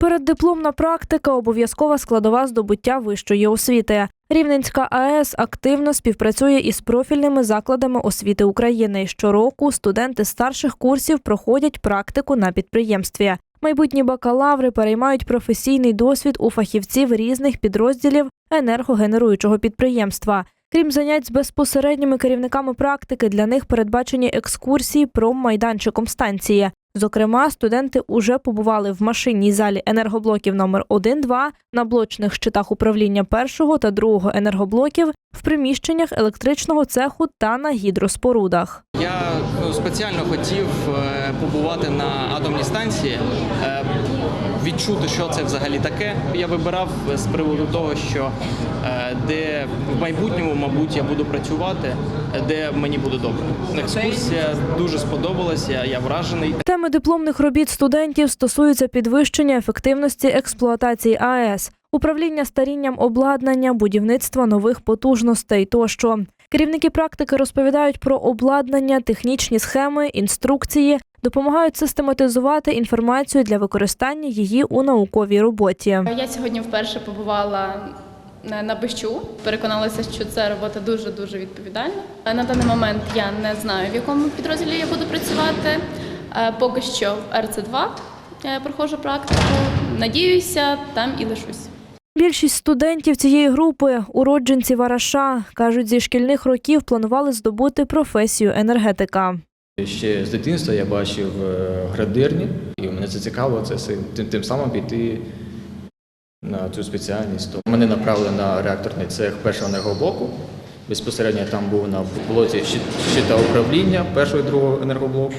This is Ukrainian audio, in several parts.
Переддипломна практика обов'язкова складова здобуття вищої освіти. Рівненська АЕС активно співпрацює із профільними закладами освіти України. Щороку студенти старших курсів проходять практику на підприємстві. Майбутні бакалаври переймають професійний досвід у фахівців різних підрозділів енергогенеруючого підприємства. Крім занять з безпосередніми керівниками практики, для них передбачені екскурсії промайданчиком станції. Зокрема, студенти уже побували в машинній залі енергоблоків номер 1 2 на блочних щитах управління першого та другого енергоблоків, в приміщеннях електричного цеху та на гідроспорудах. Я ну, спеціально хотів е, побувати на атомній станції, е, відчути, що це взагалі таке. Я вибирав з приводу того, що е, де в майбутньому, мабуть, я буду працювати, е, де мені буде добре. Екскурсія дуже сподобалася, я вражений. Теми дипломних робіт студентів стосуються підвищення ефективності експлуатації АЕС, управління старінням обладнання, будівництва нових потужностей тощо. Керівники практики розповідають про обладнання, технічні схеми, інструкції, допомагають систематизувати інформацію для використання її у науковій роботі. Я сьогодні вперше побувала на Бищу, переконалася, що це робота дуже дуже відповідальна. На даний момент я не знаю, в якому підрозділі я буду працювати. Е, Поки що в РЦ2 я проходжу практику. Надіюся, там і лишусь. Більшість студентів цієї групи уродженці Вараша кажуть, зі шкільних років планували здобути професію енергетика. Ще з дитинства я бачив е, градирні, і мене це все, тим, тим самим піти на цю спеціальність. То мене направили на реакторний цех першого енергоблоку. Безпосередньо там був на блоці щит- щита управління першого і другого енергоблоку.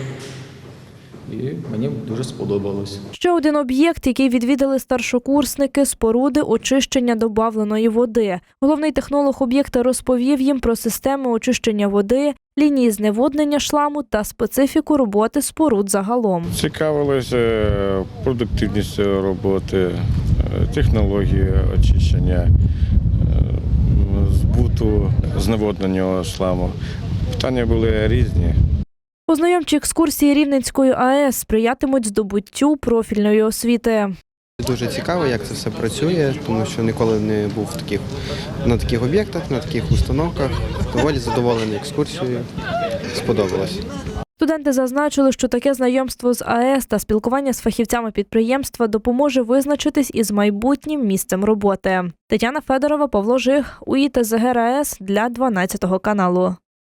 І мені дуже сподобалось. Ще один об'єкт, який відвідали старшокурсники, споруди очищення добавленої води. Головний технолог об'єкта розповів їм про системи очищення води, лінії зневоднення шламу та специфіку роботи споруд загалом. Цікавилися е, продуктивністю роботи, е, технології очищення, е, збуту зневоднення шламу. Питання були різні. Ознайомчі екскурсії Рівненської АЕС сприятимуть здобуттю профільної освіти. Дуже цікаво, як це все працює, тому що ніколи не був в таких, на таких об'єктах, на таких установках. Доволі задоволений екскурсією. Сподобалось. Студенти зазначили, що таке знайомство з АЕС та спілкування з фахівцями підприємства допоможе визначитись із майбутнім місцем роботи. Тетяна Федорова, Павло Жих, УІТЗГ АЕС для 12 каналу.